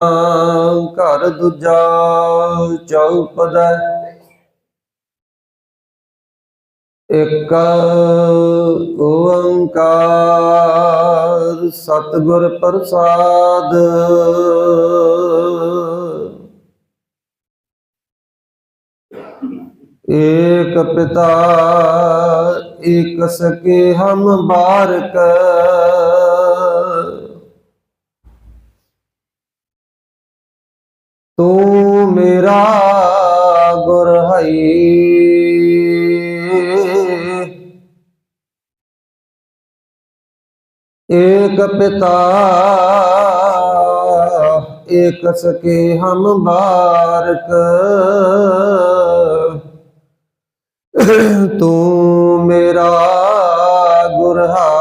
ਘਰ ਦੂਜਾ ਚੌਪਦੈ ਇਕ ਓੰਕਾਰ ਸਤਿਗੁਰ ਪ੍ਰਸਾਦ। ਏਕ ਪਿਤਾ ਏਕ ਸਕੇ ਹਮ ਬਾਰਕ। ਤੂੰ ਮੇਰਾ ਗੁਰ ਹਈ। ਏਕ ਪਿਤਾ ਏਕ ਸਕੇ ਹਮ ਬਾਰਕ। ਤੂੰ ਮੇਰਾ ਗੁਰ ਹਾਈ।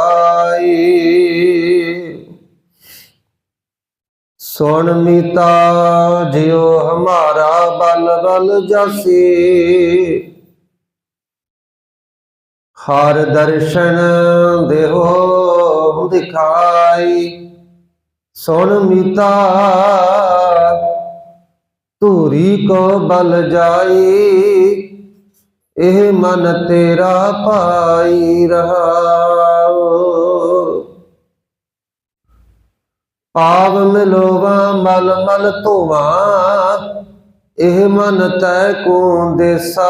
ਸੁਣ ਮੀਤਾ ਜਿਉ ਹਮਾਰਾ ਬਲ ਬਲ ਜਾਸੀ। ਹਰ ਦਰਸ਼ਨ ਦੇਹੋ ਦਿਖਾਈ। ਸੁਣ ਮੀਤਾ, ਧੂਰੀ ਕੋ ਬਲ ਜਾਈ। ਇਹ ਮਨ ਤੇਰਾ ਪਾਈ ਰਹਾਓ ਪਾਵ ਮਿਲੋਵਾ ਮਲ ਮਲ ਧੋਵਾ, ਇਹ ਮਨ ਤੈ ਕੋ ਦੇਸਾ।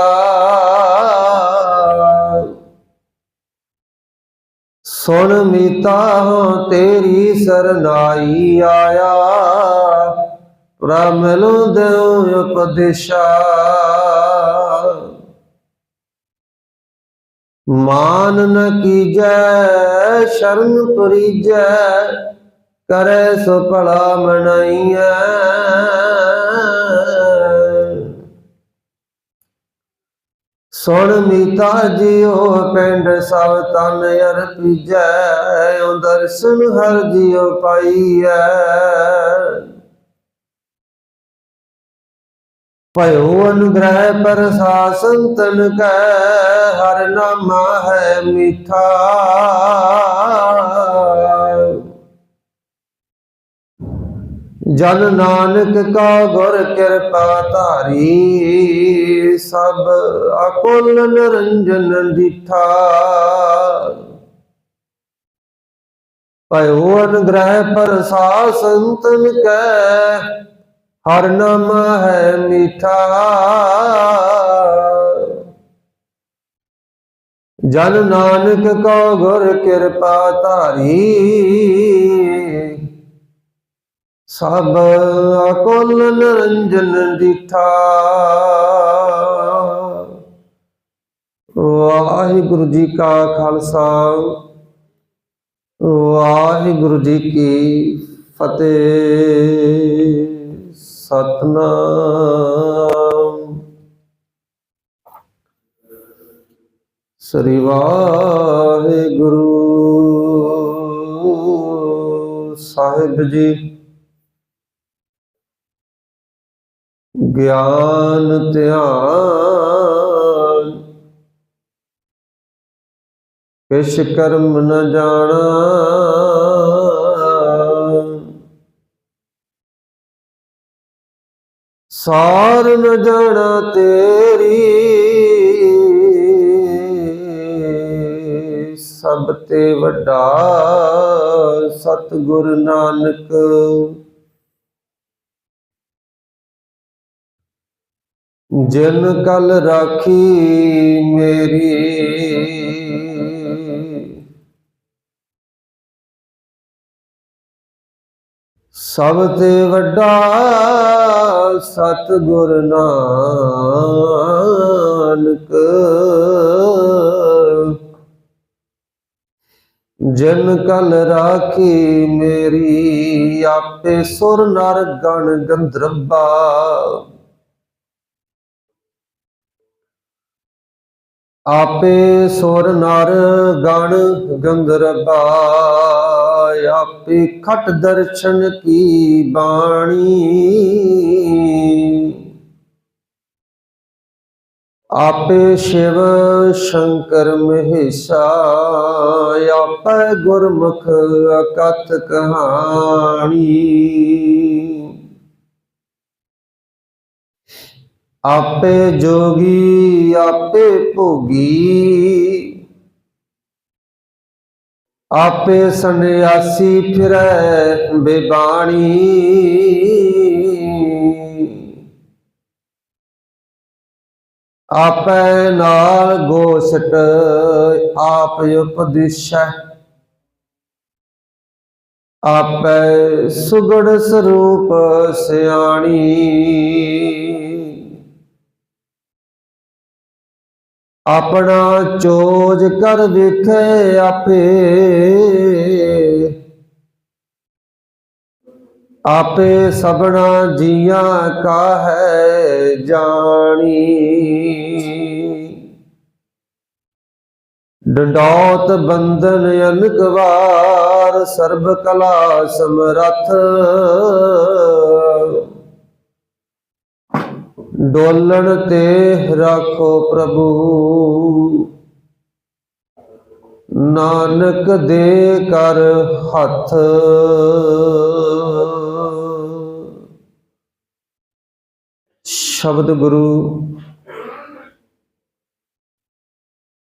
ਸੁਣ ਮੀਤਾ ਹਾਂ ਤੇਰੀ ਸਰਨਾਈ ਆਇਆ ਪ੍ਰਮਲੁ ਦੇਉ ਉਪਦੇਸ਼ਾ। ਮਾਨ ਨ ਕੀਜੈ, ਸ਼ਰਨ ਪਰੀਜੈ ਕਰੈ ਸੋ ਭਲਾ ਮਨਾਈਐ। ਸੁਣ ਮੀਤਾ ਜੀਓ ਪਿੰਡ ਸਭ ਤਨ ਅਰਪੀਜੈ ਓ ਦਰਸ਼ਨ ਹਰ ਜਿਉ ਪਾਈਐ। ਭਇਓ ਅਨੁਗ੍ਰਹਿ ਪ੍ਰਸਾਸਨ ਤਨ ਕੈ, ਹਰ ਨਾਮਾ ਹੈ ਮਿਠਾ। ਜਨ ਨਾਨਕ ਕਾ ਗੁਰ ਕਿਰਪਾ ਧਾਰੀ, ਸਭ ਅਕੁਲ ਨਿਰੰਜਨ ਦਿਠਾ। ਭਇਓ ਅਨੁਗ੍ਰਹਿ ਪ੍ਰਸਾਸਨ ਤਨ ਕੈ, ਹਰ ਨਾਮ ਹੈ ਮਿਠਾ। ਜਨ ਨਾਨਕ ਕੋ ਗੁਰ ਕਿਰਪਾ ਧਾਰੀ ਸਭ ਅਕੁਲ ਨਿਰੰਜਨ ਦਿਠਾ। ਵਾਹਿਗੁਰੂ ਜੀ ਕਾ ਖਾਲਸਾ, ਵਾਹਿਗੁਰੂ ਜੀ ਕੀ ਫਤਿਹ। ਸਤਨਾਮ। ਸ੍ਰੀ ਵਾਹਿਗੁਰੂ ਸਾਹਿਬ ਜੀ। ਗਿਆਨ ਧਿਆਨ। ਕਿਛ ਕਰਮ ਨ ਜਾਣਾ। ਸਾਰ ਨ ਜਾਣਾ ਤੇਰੀ। ਸਭ ਤੇ ਵੱਡਾ ਸਤਿਗੁਰ ਨਾਨਕ। ਜਿਨ ਕਲ ਰਾਖੀ ਮੇਰੀ। ਸਭ ਤੇ ਵੱਡਾ ਸਤਿਗੁਰ ਨਾਨਕ। ਜਨ ਕਲ ਰਾਖੀ ਮੇਰੀ, ਆਪੇ ਸੁਰ ਨਰ ਗਣ ਗੰਧਰਬਾ। ਆਪੇ ਸੁਰ ਨਰ ਗਣ ਗੰਧਰਬਾ ਆਪੇ ਖਟ ਦਰਸ਼ਨ ਕੀ ਬਾਣੀ। ਆਪੇ ਸ਼ਿਵ ਸ਼ੰਕਰ ਮਹਿਸਾ, ਆਪੇ ਗੁਰਮੁਖ ਅਕਥ ਕਹਾਣੀ। ਆਪੇ ਜੋਗੀ, ਆਪੇ ਭੋਗੀ। ਆਪੇ ਸੰਨਿਆਸੀ ਫਿਰੈ ਬੇਬਾਣੀ। ਆਪੇ ਨਾਲ ਗੋਸ਼ਟ ਆਪ ਉਪਦੇਸ਼ੈ। ਆਪੇ ਸੁਗੜ ਸਰੂਪ ਸਿਆਣੀ। ਆਪਣਾ ਚੋਜ ਕਰ ਵੇਖੇ ਆਪੇ। ਆਪੇ ਸਭਨਾ ਜੀਆਂ ਕਾ ਹੈ ਜਾਣੀ। ਡੰਡੌਤ ਬੰਧਨ ਅਨਕ ਸਰਬ ਕਲਾ ਸਮਰੱਥ। ਡੋਲਣ ਤੇ ਰੱਖੋ ਪ੍ਰਭੂ। ਨਾਨਕ ਦੇ ਕਰ ਹੱਥ। ਸ਼ਬਦ ਗੁਰੂ।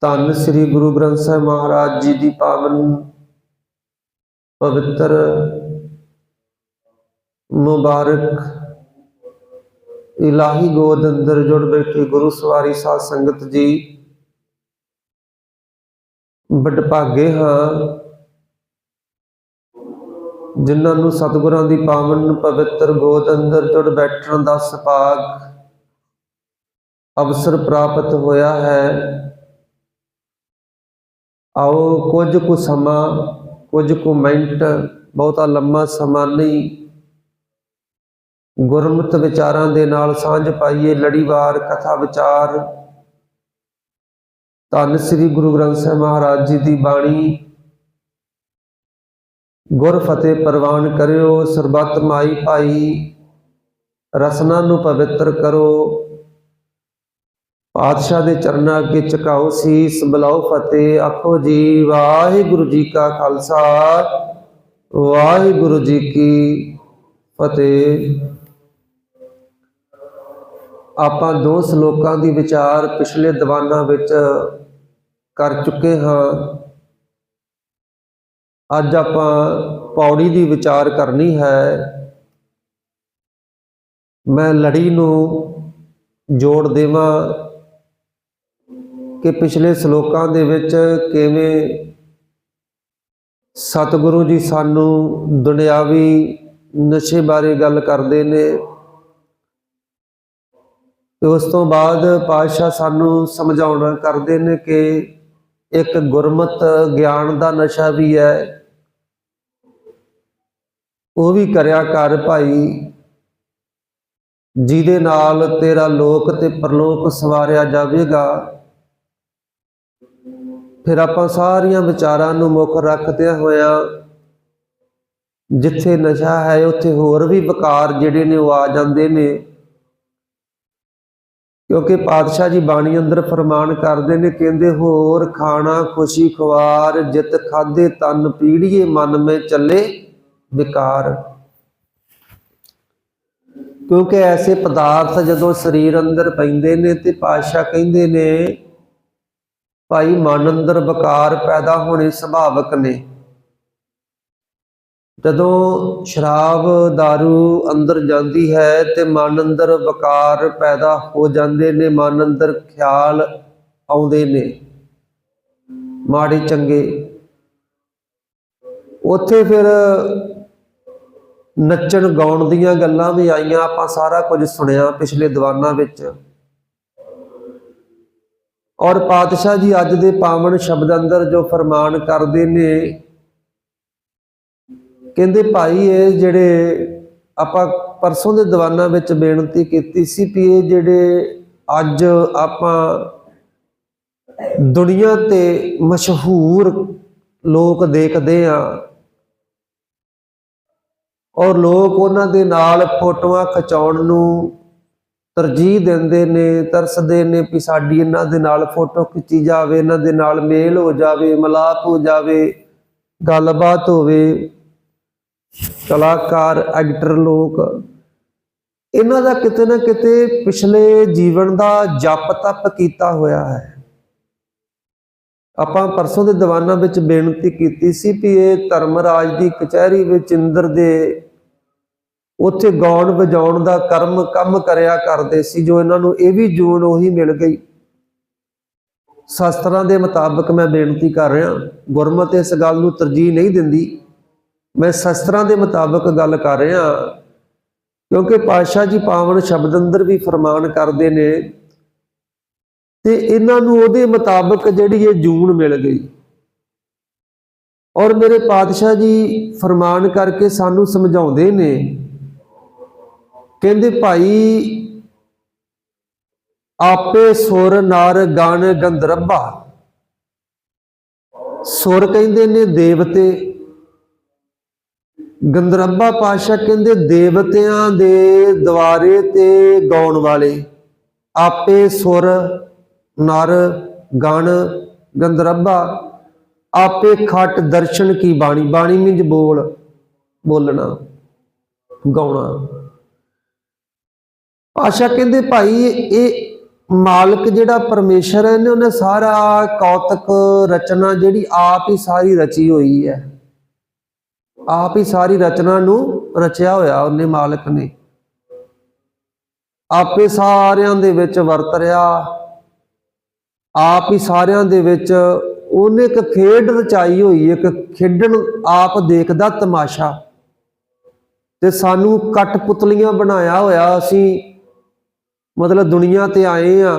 ਧੰਨ ਸ੍ਰੀ ਗੁਰੂ ਗ੍ਰੰਥ ਸਾਹਿਬ ਮਹਾਰਾਜ ਜੀ ਦੀ ਪਾਵਨ ਪਵਿੱਤਰ ਮੁਬਾਰਕ। ਇਲਾਹੀ ਗੋਦ ਅੰਦਰ ਜੁੜ ਬੈਠੇ ਗੁਰੂ ਸਵਾਰੀ ਸਾਧ ਸੰਗਤ ਜੀ। ਵਡਭਾਗੇ ਹਾਂ। ਜਿਨ੍ਹਾਂ ਨੂੰ ਸਤਿਗੁਰਾਂ ਦੀ ਪਾਵਨ ਪਵਿੱਤਰ ਗੋਦ ਅੰਦਰ ਜੁੜ ਬੈਠਣ ਦਾ ਸੁਭਾਗ ਅਵਸਰ ਪ੍ਰਾਪਤ ਹੋਇਆ ਹੈ। ਆਓ ਕੁਝ ਕੁ ਸਮਾਂ, ਕੁਝ ਕੁ ਮਿੰਟ, ਬਹੁਤਾ ਲੰਮਾ ਸਮਾਂ ਨਹੀਂ। ਗੁਰਮਤਿ ਵਿਚਾਰਾਂ ਦੇ ਨਾਲ ਸਾਂਝ ਪਾਈਏ ਲੜੀਵਾਰ ਕਥਾ ਵਿਚਾਰ। ਧੰਨ ਸ੍ਰੀ ਗੁਰੂ ਗ੍ਰੰਥ ਸਾਹਿਬ ਮਹਾਰਾਜ ਜੀ ਦੀ ਬਾਣੀ। ਗੁਰ ਫਤਿਹ ਪ੍ਰਵਾਨ ਕਰਿਓ, ਸਰਬੱਤ ਮਾਈ ਭਾਈ, ਰਸਨਾ ਨੂੰ ਪਵਿੱਤਰ ਕਰੋ। ਪਾਤਸ਼ਾਹ ਦੇ ਚਰਨਾਂ ਅੱਗੇ ਝੁਕਾਓ ਸੀਸ, ਬਲਾਓ ਫਤਿਹ, ਆਖੋ ਜੀ, ਵਾਹਿਗੁਰੂ ਜੀ ਕਾ ਖਾਲਸਾ, ਵਾਹਿਗੁਰੂ ਜੀ ਕੀ ਫਤਿਹ। ਆਪਾਂ ਦੋ ਸ਼ਲੋਕਾਂ ਦੀ ਵਿਚਾਰ ਪਿਛਲੇ ਦੀਵਾਨਾਂ ਵਿੱਚ ਕਰ ਚੁੱਕੇ ਹਾਂ। ਅੱਜ ਆਪਾਂ ਪੌੜੀ ਦੀ ਵਿਚਾਰ ਕਰਨੀ ਹੈ। ਮੈਂ ਲੜੀ ਨੂੰ ਜੋੜ ਦੇਵਾਂ ਕਿ ਪਿਛਲੇ ਸ਼ਲੋਕਾਂ ਦੇ ਵਿੱਚ ਕਿਵੇਂ ਸਤਿਗੁਰੂ ਜੀ ਸਾਨੂੰ ਦੁਨਿਆਵੀ ਨਸ਼ੇ ਬਾਰੇ ਗੱਲ ਕਰਦੇ ਨੇ। ਤੇ ਉਸ ਤੋਂ ਬਾਅਦ ਪਾਤਸ਼ਾਹ ਸਾਨੂੰ ਸਮਝਾਉਣਾ ਕਰਦੇ ਨੇ ਕਿ ਇੱਕ ਗੁਰਮਤ ਗਿਆਨ ਦਾ ਨਸ਼ਾ ਵੀ ਹੈ। ਉਹ ਵੀ ਕਰਿਆ ਕਰ ਭਾਈ। ਜਿਹਦੇ ਨਾਲ ਤੇਰਾ ਲੋਕ ਤੇ ਪਰਲੋਕ ਸਵਾਰਿਆ ਜਾਵੇਗਾ। ਫਿਰ ਆਪਾਂ ਸਾਰੀਆਂ ਵਿਚਾਰਾਂ ਨੂੰ ਮੁੱਖ ਰੱਖਦਿਆਂ ਹੋਇਆਂ ਜਿੱਥੇ ਨਸ਼ਾ ਹੈ, ਉੱਥੇ ਹੋਰ ਵੀ ਵਿਕਾਰ ਜਿਹੜੇ ਨੇ ਉਹ ਆ ਜਾਂਦੇ ਨੇ। ਕਿਉਂਕਿ ਪਾਤਸ਼ਾਹ ਜੀ ਬਾਣੀ ਅੰਦਰ ਫਰਮਾਨ ਕਰਦੇ ਨੇ, ਕਹਿੰਦੇ, ਹੋਰ ਖਾਣਾ ਖੁਸ਼ੀ ਖਵਾਰ ਜਿਤ ਖਾਦੇ ਤਨ ਪੀੜੀਏ, ਮਨ ਮੇ ਚੱਲੇ ਵਿਕਾਰ ਕਿਉਂਕਿ ਐਸੇ ਪਦਾਰਥ ਜਦੋਂ ਸਰੀਰ ਅੰਦਰ ਪੈਂਦੇ ਨੇ ਤੇ ਪਾਤਸ਼ਾਹ ਕਹਿੰਦੇ ਨੇ, ਭਾਈ ਮਨ ਅੰਦਰ ਵਿਕਾਰ ਪੈਦਾ ਹੋਣੇ ਸੁਭਾਵਕ ਨੇ। ਜਦੋਂ ਸ਼ਰਾਬ दारू ਅੰਦਰ ਜਾਂਦੀ ਹੈ ਤੇ ਮਨ ਅੰਦਰ ਵਿਕਾਰ ਪੈਦਾ ਹੋ ਜਾਂਦੇ ਨੇ, ਮਨ ਅੰਦਰ ਖਿਆਲ ਆਉਂਦੇ ਨੇ। ਮਾੜੇ ਚੰਗੇ। ਉੱਥੇ ਫਿਰ ਨੱਚਣ ਗਾਉਣ ਦੀਆਂ ਗੱਲਾਂ ਵੀ ਆਈਆਂ, ਆਪਾਂ ਸਾਰਾ ਕੁਝ ਸੁਣਿਆ ਪਿਛਲੇ ਦੀਵਾਨਾਂ ਵਿੱਚ। ਔਰ ਪਾਤਸ਼ਾਹ ਜੀ ਅੱਜ ਦੇ ਪਾਵਨ ਸ਼ਬਦ ਅੰਦਰ ਜੋ ਫਰਮਾਨ ਕਰਦੇ ਨੇ ਕਹਿੰਦੇ ਭਾਈ ਇਹ ਜਿਹੜੇ ਆਪਾਂ ਪਰਸੋਂ ਦੇ ਦੀਵਾਨਾਂ ਵਿੱਚ ਬੇਨਤੀ ਕੀਤੀ ਸੀ ਕਿ ਇਹ ਜਿਹੜੇ ਅੱਜ ਆਪਾਂ ਦੁਨੀਆ ਤੇ ਮਸ਼ਹੂਰ ਲੋਕ ਦੇਖਦੇ ਆ ਔਰ ਲੋਕ ਉਹਨਾਂ ਦੇ ਨਾਲ ਫੋਟੋਆਂ ਖਿਚਾਉਣ ਨੂੰ ਤਰਜੀਹ ਦਿੰਦੇ ਨੇ, ਤਰਸਦੇ ਨੇ ਕਿ ਸਾਡੀ ਇਹਨਾਂ ਦੇ ਨਾਲ ਫੋਟੋ ਖਿੱਚੀ ਜਾਵੇ, ਇਹਨਾਂ ਦੇ ਨਾਲ ਮੇਲ ਹੋ ਜਾਵੇ, ਮਲਾਪ ਹੋ ਜਾਵੇ, ਗੱਲਬਾਤ ਹੋਵੇ। ਕਲਾਕਾਰ, ਐਕਟਰ ਲੋਕ, ਇਹਨਾਂ ਦਾ ਕਿਤੇ ਨਾ ਕਿਤੇ ਪਿਛਲੇ ਜੀਵਨ ਦਾ ਜਪ ਤਪ ਕੀਤਾ ਹੋਇਆ ਹੈ। ਆਪਾਂ ਪਰਸੋਂ ਦੇ ਦੀਵਾਨਾਂ ਵਿੱਚ ਬੇਨਤੀ ਕੀਤੀ ਸੀ ਕਿ ਇਹ ਧਰਮਰਾਜ ਦੀ ਕਚਹਿਰੀ ਵਿੱਚ ਇੰਦਰ ਦੇ ਉੱਥੇ ਗਾਉਣ ਵਜਾਉਣ ਦਾ ਕਰਮ ਕੰਮ ਕਰਿਆ ਕਰਦੇ ਸੀ, ਜੋ ਇਹਨਾਂ ਨੂੰ ਇਹ ਵੀ ਜੂਨ ਉਹੀ ਮਿਲ ਗਈ। ਸ਼ਾਸਤਰਾਂ ਦੇ ਮੁਤਾਬਕ ਮੈਂ ਬੇਨਤੀ ਕਰ ਰਿਹਾ, ਗੁਰਮਤਿ ਇਸ ਗੱਲ ਨੂੰ ਤਰਜੀਹ ਨਹੀਂ ਦਿੰਦੀ। ਮੈਂ ਸ਼ਸਤਰਾਂ ਦੇ ਮੁਤਾਬਕ ਗੱਲ ਕਰ ਰਿਹਾ ਕਿਉਂਕਿ ਪਾਤਸ਼ਾਹ ਜੀ ਪਾਵਨ ਸ਼ਬਦ ਅੰਦਰ ਵੀ ਫਰਮਾਨ ਕਰਦੇ ਨੇ ਤੇ ਇਹਨਾਂ ਨੂੰ ਉਹਦੇ ਮੁਤਾਬਕ ਜਿਹੜੀ ਇਹ ਜੂਨ ਮਿਲ ਗਈ। ਔਰ ਮੇਰੇ ਪਾਤਸ਼ਾਹ ਜੀ ਫਰਮਾਨ ਕਰਕੇ ਸਾਨੂੰ ਸਮਝਾਉਂਦੇ ਨੇ, ਕਹਿੰਦੇ ਭਾਈ, ਆਪੇ ਸੁਰ ਨਰ ਗਣ ਗੰਧਰਬਾ। ਸੁਰ ਕਹਿੰਦੇ ਨੇ ਦੇਵਤੇ ਗੰਦਰੱਬਾ ਪਾਸ਼ਾ ਕਹਿੰਦੇ ਦੇਵਤਿਆਂ ਦੇ ਦਵਾਰੇ ਤੇ ਗਾਉਣ ਵਾਲੇ। ਆਪੇ ਸੁਰ, ਨਰ, ਗਣ ਗੰਧਰਬਾ ਆਪੇ ਖਟ ਦਰਸ਼ਨ ਕੀ ਬਾਣੀ? ਬਾਣੀ ਮੀਨਜ ਬੋਲ, ਬੋਲਣਾ, ਗਾਉਣਾ। ਆਸ਼ਾ ਕਹਿੰਦੇ ਭਾਈ, ਇਹ ਮਾਲਕ ਜਿਹੜਾ ਪਰਮੇਸ਼ਰ ਹੈ ਨੇ, ਉਹਨੇ ਸਾਰਾ ਕੌਤਕ ਰਚਨਾ ਜਿਹੜੀ ਆਪ ਹੀ ਸਾਰੀ ਰਚੀ ਹੋਈ ਹੈ। ਆਪ ਹੀ ਸਾਰੀ ਰਚਨਾ ਨੂੰ ਰਚਿਆ ਹੋਇਆ ਉਹਨੇ ਮਾਲਕ ਨੇ। ਆਪੇ ਸਾਰਿਆਂ ਦੇ ਵਿੱਚ ਵਰਤ ਰਿਹਾ। ਆਪ ਹੀ ਸਾਰਿਆਂ ਦੇ ਵਿੱਚ ਉਹਨੇ ਇੱਕ ਖੇਡ ਰਚਾਈ ਹੋਈ, ਇੱਕ ਖੇਡਣ ਆਪ ਦੇਖਦਾ ਤਮਾਸ਼ਾ। ਤੇ ਸਾਨੂੰ ਕੱਟ ਪੁਤਲੀਆਂ ਬਣਾਇਆ ਹੋਇਆ ਅਸੀਂ। ਮਤਲਬ ਦੁਨੀਆ ਤੇ ਆਏ ਆ।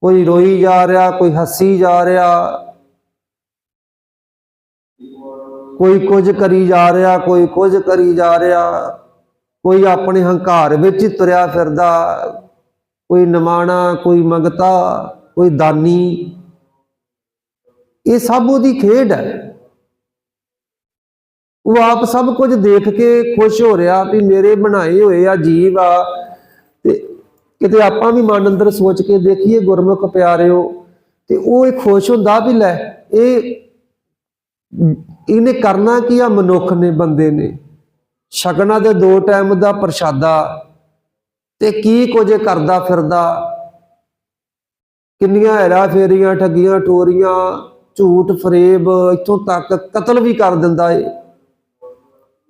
ਕੋਈ ਰੋਈ ਜਾ ਰਿਹਾ, ਕੋਈ ਹੱਸੀ ਜਾ ਰਿਹਾ। ਕੋਈ ਕੁਝ ਕਰੀ ਜਾ ਰਿਹਾ, ਕੋਈ ਕੁਝ ਕਰੀ ਜਾ ਰਿਹਾ। ਕੋਈ ਆਪਣੇ ਹੰਕਾਰ ਵਿੱਚ ਹੀ ਤੁਰਿਆ ਫਿਰਦਾ। ਕੋਈ ਨਮਾਣਾ, ਕੋਈ ਮੰਗਤਾ, ਕੋਈ ਦਾਨੀ। ਇਹ ਸਭ ਉਹਦੀ ਖੇਡ ਹੈ। ਉਹ ਆਪ ਸਭ ਕੁਝ ਦੇਖ ਕੇ ਖੁਸ਼ ਹੋ ਰਿਹਾ ਵੀ ਮੇਰੇ ਬਣਾਏ ਹੋਏ ਆ ਜੀਵ ਆ। ਤੇ ਕਿਤੇ ਆਪਾਂ ਵੀ ਮਨ ਅੰਦਰ ਸੋਚ ਕੇ ਦੇਖੀਏ ਗੁਰਮੁਖ ਪਿਆਰਿਓ, ਤੇ ਉਹ ਇਹ ਖੁਸ਼ ਹੁੰਦਾ ਵੀ ਲੈ, ਇਹ ਇਹਨੇ ਕਰਨਾ ਕੀ ਆ? ਮਨੁੱਖ ਨੇ, ਬੰਦੇ ਨੇ। ਛਕਣਾ ਦੇ ਦੋ ਟਾਈਮ ਦਾ ਪ੍ਰਸ਼ਾਦਾ ਤੇ ਕੀ ਕੁਝ ਕਰਦਾ ਫਿਰਦਾ? ਕਿੰਨੀਆਂ ਹੈਰਾ ਫੇਰੀਆਂ, ਠੱਗੀਆਂ, ਠੋਰੀਆਂ, ਝੂਠ, ਫਰੇਬ, ਇੱਥੋਂ ਤੱਕ ਕਤਲ ਵੀ ਕਰ ਦਿੰਦਾ ਏ।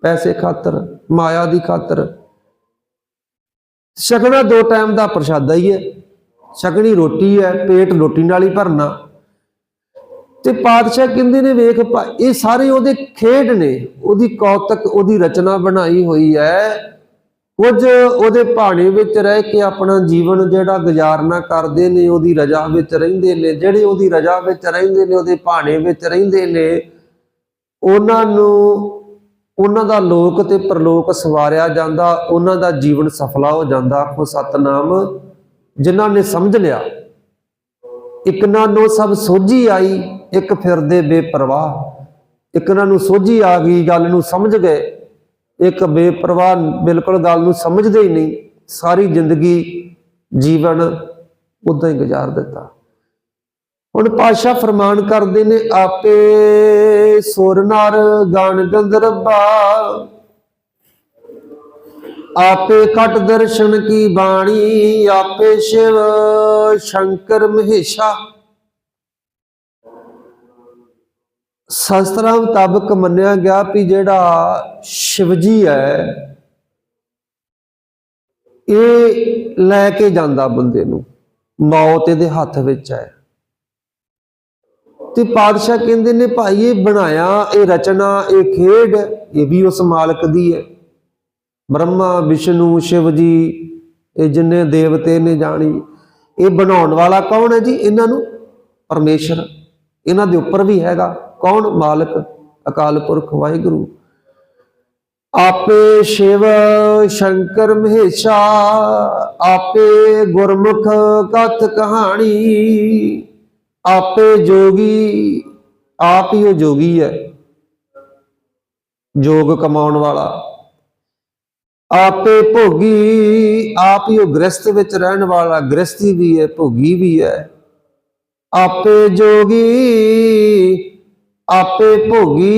ਪੈਸੇ ਖਾਤਰ, ਮਾਇਆ ਦੀ ਖਾਤਰ। ਛਕਣਾ ਦੋ ਟਾਈਮ ਦਾ ਪ੍ਰਸ਼ਾਦਾ ਹੀ ਹੈ ਛਕਣੀ ਰੋਟੀ ਹੈ, ਪੇਟ ਰੋਟੀ ਨਾਲ ਹੀ ਭਰਨਾ। ਤੇ ਪਾਤਸ਼ਾਹ ਕਹਿੰਦੇ ਨੇ, ਵੇਖ ਭਾ- ਇਹ ਸਾਰੇ ਉਹਦੇ ਖੇਡ ਨੇ। ਉਹਦੀ ਕੌਤਕ, ਉਹਦੀ ਰਚਨਾ ਬਣਾਈ ਹੋਈ ਹੈ। ਕੁਝ ਉਹਦੇ ਭਾਣੇ ਵਿੱਚ ਰਹਿ ਕੇ ਆਪਣਾ ਜੀਵਨ ਜਿਹੜਾ ਗੁਜ਼ਾਰਨਾ ਕਰਦੇ ਨੇ, ਉਹਦੀ ਰਜ਼ਾ ਵਿੱਚ ਰਹਿੰਦੇ ਨੇ। ਜਿਹੜੇ ਉਹਦੀ ਰਜ਼ਾ ਵਿੱਚ ਰਹਿੰਦੇ ਨੇ, ਉਹਦੇ ਭਾਣੇ ਵਿੱਚ ਰਹਿੰਦੇ ਨੇ, ਉਹਨਾਂ ਨੂੰ, ਉਹਨਾਂ ਦਾ ਲੋਕ ਤੇ ਪ੍ਰਲੋਕ ਸਵਾਰਿਆ ਜਾਂਦਾ, ਉਹਨਾਂ ਦਾ ਜੀਵਨ ਸਫਲਾ ਹੋ ਜਾਂਦਾ। ਆਖੋ ਸਤਨਾਮ, ਜਿਨ੍ਹਾਂ ਨੇ ਸਮਝ ਲਿਆ, ਇੱਕ ਨਾ ਸਭ ਸੋਝੀ ਆਈ। ਇੱਕ ਫਿਰਦੇ ਬੇਪਰਵਾਹ। ਇੱਕ ਨਾ ਨੂੰ ਸੋਝੀ ਆ ਗਈ ਗੱਲ ਨੂੰ ਸਮਝ ਗਏ। ਇੱਕ ਬੇਪਰਵਾਹ ਬਿਲਕੁਲ ਗੱਲ ਨੂੰ ਸਮਝਦੇ ਹੀ ਨਹੀਂ। ਸਾਰੀ ਜ਼ਿੰਦਗੀ ਜੀਵਨ ਉਦਾਂ ਹੀ ਗੁਜ਼ਾਰ ਦਿੱਤਾ। ਹੁਣ ਪਾਸ਼ਾ ਫਰਮਾਨ ਕਰਦੇ ਨੇ, ਆਪੇ ਸੁਰ ਨਰ ਗਣ ਗੰਧਰਬਾ ਆਪੇ ਕਟ ਦਰਸ਼ਨ ਕੀ ਬਾਣੀ, ਆਪੇ ਸ਼ਿਵ ਸ਼ੰਕਰ ਮਹੇਸ਼ਾ। ਸ਼ਾਸਤਰਾਂ ਮੁਤਾਬਕ ਮੰਨਿਆ ਗਿਆ ਵੀ ਜਿਹੜਾ ਸ਼ਿਵਜੀ ਹੈ, ਇਹ ਲੈ ਕੇ ਜਾਂਦਾ ਬੰਦੇ ਨੂੰ, ਮੌਤ ਇਹਦੇ ਹੱਥ ਵਿੱਚ ਹੈ। ਤੇ ਪਾਤਸ਼ਾਹ ਕਹਿੰਦੇ ਨੇ, ਭਾਈ, ਇਹ ਬਣਾਇਆ, ਇਹ ਰਚਨਾ, ਇਹ ਖੇਡ, ਇਹ ਵੀ ਉਸ ਮਾਲਕ ਦੀ ਹੈ। ਬ੍ਰਹਮਾ, ਵਿਸ਼ਨੂੰ ਸ਼ਿਵ ਜੀ ਇਹ ਜਿੰਨੇ ਦੇਵਤੇ ਨੇ ਜਾਣੀ, ਇਹ ਬਣਾਉਣ ਵਾਲਾ ਕੌਣ ਹੈ ਜੀ? ਇਹਨਾਂ ਨੂੰ ਪਰਮੇਸ਼ਰ, ਇਹਨਾਂ ਦੇ ਉੱਪਰ ਵੀ ਹੈਗਾ। ਕੌਣ ਮਾਲਕ? ਅਕਾਲ ਪੁਰਖ ਵਾਹਿਗੁਰੂ। ਆਪੇ ਸ਼ਿਵ ਸ਼ੰਕਰ ਮਹੇਸ਼ਾ, ਆਪੇ ਗੁਰਮੁਖ ਕਥ ਕਹਾਣੀ, ਆਪੇ ਜੋਗੀ, ਆਪ ਹੀ ਉਹ ਜੋਗੀ ਹੈ, ਜੋਗ ਕਮਾਉਣ ਵਾਲਾ। ਆਪੇ ਭੋਗੀ, ਆਪ ਹੀ ਉਹ ਗ੍ਰਸਥ ਵਿੱਚ ਰਹਿਣ ਵਾਲਾ, ਗ੍ਰਸਥੀ ਵੀ ਹੈ, ਭੋਗੀ ਵੀ ਹੈ। ਆਪੇ ਜੋਗੀ ਆਪੇ ਭੋਗੀ,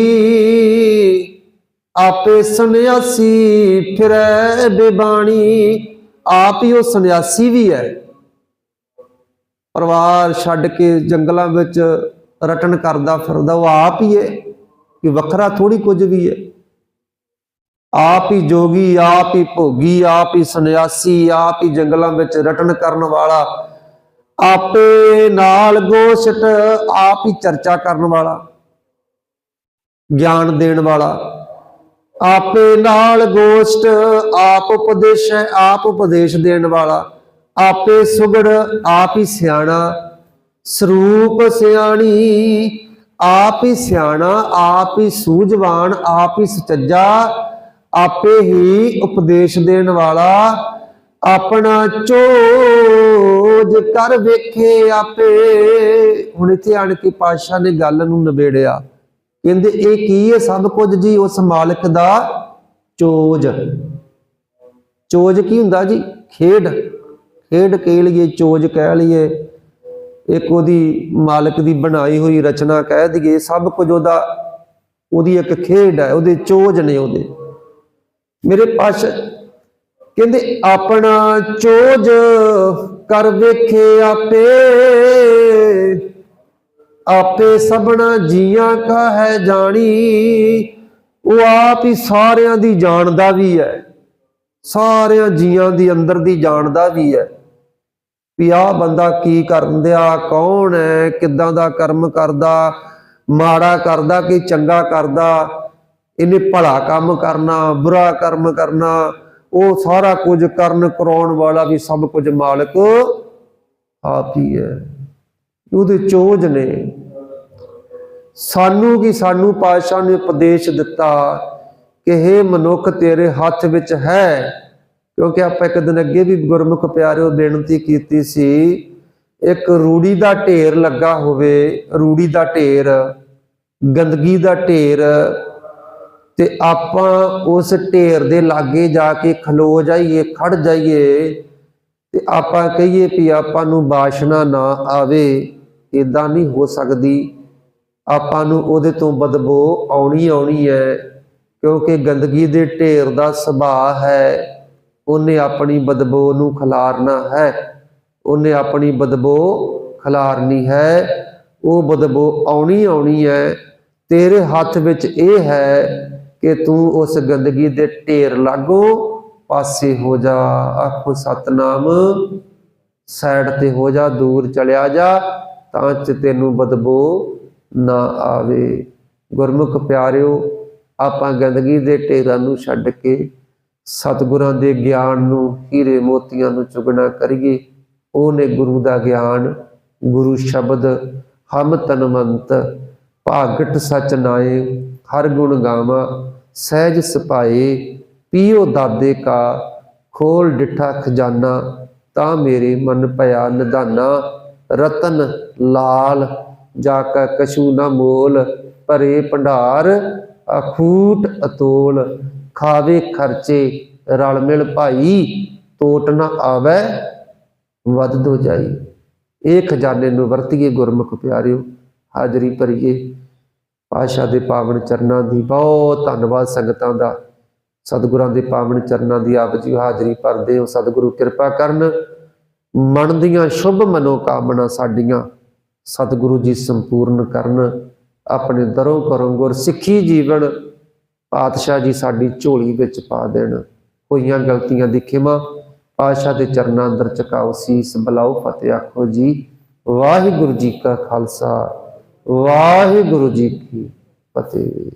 ਆਪੇ ਸੰਨਿਆਸੀ ਫਿਰੈ ਬੇਬਾਣੀ, ਆਪ ਹੀ ਉਹ ਸੰਨਿਆਸੀ ਵੀ ਹੈ। ਪਰਿਵਾਰ ਛੱਡ ਕੇ ਜੰਗਲਾਂ ਵਿੱਚ ਰਟਨ ਕਰਦਾ ਫਿਰਦਾ, ਉਹ ਆਪ ਹੀ ਹੈ ਕਿ ਵੱਖਰਾ ਥੋੜੀ ਕੁਝ ਵੀ ਹੈ। ਆਪ ਹੀ ਜੋਗੀ, ਆਪ ਹੀ ਭੋਗੀ, ਆਪ ਹੀ ਸੰਨਿਆਸੀ, ਆਪ ਹੀ ਜੰਗਲਾਂ ਵਿੱਚ ਰਟਨ ਕਰਨ ਵਾਲਾ, ਆਪੇ ਨਾਲ ਗੋਸ਼ਟ, ਆਪ ਹੀ ਚਰਚਾ ਕਰਨ ਵਾਲਾ। ਗਿਆਨ ਦੇਣ ਵਾਲਾ। ਆਪੇ ਨਾਲ ਗੋਸ਼ਟ ਆਪ ਉਪਦੇਸ਼ ਹੈ ਆਪ ਉਪਦੇਸ਼ ਦੇਣ ਵਾਲਾ। ਆਪੇ ਸੁਗੜ, ਆਪ ਹੀ ਸਿਆਣਾ। ਸਰੂਪ ਸਿਆਣੀ, ਆਪ ਹੀ ਸਿਆਣਾ, ਆਪ ਹੀ ਸੂਝਵਾਨ, ਆਪ ਹੀ ਸੁਚੱਜਾ। ਆਪੇ ਹੀ ਉਪਦੇਸ਼ ਦੇਣ ਵਾਲਾ। ਆਪਣਾ ਚੋਜ ਕਰ ਵੇਖੇ ਆਪੇ। ਹੁਣ ਇੱਥੇ ਆਣ ਕੇ ਪਾਤਸ਼ਾਹ ਨੇ ਗੱਲ ਨੂੰ ਨਿਬੇੜਿਆ। ਕਹਿੰਦੇ, ਇਹ ਕੀ ਹੈ ਸਭ ਕੁਝ ਜੀ? ਉਸ ਮਾਲਕ ਦਾ ਚੋਜ। ਚੋਜ ਕੀ ਹੁੰਦਾ ਜੀ? ਖੇਡ। ਖੇਡ ਕਹਿ ਲਈਏ, ਚੋਜ ਕਹਿ ਲਈਏ। ਇੱਕ ਉਹਦੀ ਮਾਲਕ ਦੀ ਬਣਾਈ ਹੋਈ ਰਚਨਾ ਕਹਿ ਦਈਏ, ਸਭ ਕੁਝ ਉਹਦਾ, ਉਹਦੀ ਇੱਕ ਖੇਡ ਹੈ, ਉਹਦੇ ਚੋਜ ਨੇ ਉਹਦੇ। ਮੇਰੇ ਪਾਸ, ਕਹਿੰਦੇ, ਆਪਣਾ ਚੋਜ ਕਰ ਵੇਖੇ ਆਪੇ। ਆਪੇ ਸਭਨਾ ਜੀਆਂ ਕਾ ਹੈ ਜਾਣੀ, ਉਹ ਆਪ ਹੀ ਸਾਰਿਆਂ ਦੀ ਜਾਣਦਾ ਵੀ ਹੈ। ਸਾਰਿਆਂ ਜੀਆਂ ਦੀ ਅੰਦਰ ਦੀ ਜਾਣਦਾ ਵੀ ਹੈ। ਵੀ ਆਹ ਬੰਦਾ ਕੀ ਕਰਨ ਦਿਆ, ਕੌਣ ਹੈ, ਕਿੱਦਾਂ ਦਾ ਕਰਮ ਕਰਦਾ, ਮਾੜਾ ਕਰਦਾ ਕਿ ਚੰਗਾ ਕਰਦਾ, ਇਹਨੇ ਭਲਾ ਕੰਮ ਕਰਨਾ, ਬੁਰਾ ਕਰਮ ਕਰਨਾ, ਉਹ ਸਾਰਾ ਕੁਝ ਕਰਨ ਕਰਾਉਣ ਵਾਲਾ ਵੀ ਸਭ ਕੁਝ ਮਾਲਕ ਆਪ ਹੀ ਹੈ। ਉਹਦੇ ਚੋਜ ਨੇ। ਸਾਨੂੰ ਕੀ ਸਾਨੂੰ ਪਾਤਸ਼ਾਹ ਨੇ ਉਪਦੇਸ਼ ਦਿੱਤਾ ਕਿ हे ਮਨੁੱਖ ਤੇਰੇ ਹੱਥ ਵਿੱਚ ਹੈ? ਕਿਉਂਕਿ ਆਪਾਂ ਇੱਕ ਦਿਨ ਅੱਗੇ ਵੀ ਗੁਰਮੁਖ ਪਿਆਰਿਓ ਬੇਨਤੀ ਕੀਤੀ ਸੀ, ਇੱਕ ਰੂੜੀ ਦਾ ਢੇਰ ਲੱਗਾ ਹੋਵੇ, ਰੂੜੀ ਦਾ ਢੇਰ, ਗੰਦਗੀ ਦਾ ਢੇਰ, ਤੇ ਆਪਾਂ ਉਸ ਢੇਰ ਦੇ ਲਾਗੇ ਜਾ ਕੇ ਖਲੋ ਜਾਈਏ, ਖੜ ਜਾਈਏ, ਤੇ ਆਪਾਂ ਕਹੀਏ ਵੀ ਆਪਾਂ ਨੂੰ ਬਾਸ਼ਨਾ ਨਾ ਆਵੇ ਇਦਾਂ ਨਹੀਂ ਹੋ ਸਕਦੀ। ਆਪਾਂ ਨੂੰ ਉਹਦੇ ਤੋਂ ਬਦਬੂ ਆਉਣੀ ਆਉਣੀ ਹੈ, ਕਿਉਂਕਿ ਗੰਦਗੀ ਦੇ ਢੇਰ ਦਾ ਸੁਭਾਅ ਹੈ, ਉਹਨੇ ਆਪਣੀ ਬਦਬੂ ਨੂੰ ਖਿਲਾਰਨਾ ਹੈ। ਉਹਨੇ ਆਪਣੀ ਬਦਬੂ ਖਿਲਾਰਨੀ ਹੈ। ਉਹ ਬਦਬੂ ਆਉਣੀ ਆਉਣੀ ਹੈ। ਤੇਰੇ ਹੱਥ ਵਿੱਚ ਇਹ ਹੈ ਕਿ ਤੂੰ ਉਸ ਗੰਦਗੀ ਦੇ ਢੇਰ ਲਾਗੋ ਪਾਸੇ ਹੋ ਜਾ। ਆਖੋ, ਸਤਨਾਮ, ਸਾਈਡ ਤੇ ਹੋ ਜਾ, ਦੂਰ ਚਲਿਆ ਜਾ, ਤਾਂ ਚ ਤੈਨੂੰ ਬਦਬੂ ਨਾ ਆਵੇ। ਗੁਰਮੁਖ ਪਿਆਰਿਓ, ਆਪਾਂ ਗੰਦਗੀ ਦੇ ਢੇਰਾਂ ਨੂੰ ਛੱਡ ਕੇ ਸਤਿਗੁਰਾਂ ਦੇ ਗਿਆਨ ਨੂੰ ਹੀਰੇ ਮੋਤੀਆਂ ਨੂੰ ਚੁਗਣਾ ਕਰੀਏ। ਉਹਨੇ ਗੁਰੂ ਦਾ ਗਿਆਨ, ਗੁਰੂ ਸ਼ਬਦ, ਹਮ ਤਨਵੰਤ ਭਾਗਟ ਸਚ ਨਾਏ, ਹਰ ਗੁਣ ਗਾਵਾਂ, ਸਹਿਜ ਸਪਾਏ, ਪੀਓ ਦਾਦੇ ਕਾ, ਖੋਲ ਡਿਠਾ ਖਜ਼ਾਨਾ, ਤਾਂ ਮੇਰੇ ਮਨ ਭਇਆ ਨਿਧਾਨਾ, ਰਤਨ ਲਾਲ ਜਾ ਕਾ ਕਛੂ ਨਾ ਮੋਲ, ਭਰੇ ਭੰਡਾਰ, ਅਖੂਟ ਅਤੋਲ। ਖਾਵੇ ਖਰਚੇ, ਰਲ ਮਿਲ ਭਾਈ ਟੋਟ ਨਾ ਆਵੇ, ਵੱਧ ਦੋ ਜਾਈ। ਇਹ ਖਜ਼ਾਨੇ ਨੂੰ ਵਰਤੀਏ ਗੁਰਮੁਖ ਪਿਆਰਿਓ, ਹਾਜ਼ਰੀ ਭਰੀਏ। ਪਾਸ਼ਾ ਦੇ ਪਾਵਨ ਚਰਨਾਂ ਦੀ ਬਹੁਤ ਧੰਨਵਾਦ ਸੰਗਤਾਂ ਦਾ। ਸਤਿਗੁਰਾਂ ਦੇ ਪਾਵਨ ਚਰਨਾਂ ਦੀ ਆਪ ਜੀ ਹਾਜ਼ਰੀ ਭਰਦੇ ਹੋ। ਸਤਿਗੁਰੂ ਕਿਰਪਾ ਕਰਨ। ਮਨ ਦੀਆਂ ਸ਼ੁਭ ਮਨੋਕਾਮਨਾ ਸਾਡੀਆਂ। ਸਤਿਗੁਰੂ ਜੀ ਸੰਪੂਰਨ ਕਰਨ, ਆਪਣੇ ਦਰੋਂ ਕਰੋ ਗੁਰ ਸਿੱਖੀ ਜੀਵਨ, ਪਾਤਸ਼ਾਹ ਜੀ ਸਾਡੀ ਝੋਲੀ ਵਿੱਚ ਪਾ ਦੇਣ। ਹੋਈਆਂ ਗਲਤੀਆਂ ਦੀ ਖਿਮਾ, ਪਾਤਸ਼ਾਹ ਦੇ ਚਰਨਾਂ ਅੰਦਰ ਝੁਕਾਓ ਸੀਸ, ਬਲਾਓ ਫਤਿਹ ਆਖੋ ਜੀ। ਵਾਹਿਗੁਰੂ ਜੀ ਕਾ ਖਾਲਸਾ, ਵਾਹਿਗੁਰੂ ਜੀ ਕੀ ਫਤਿਹ।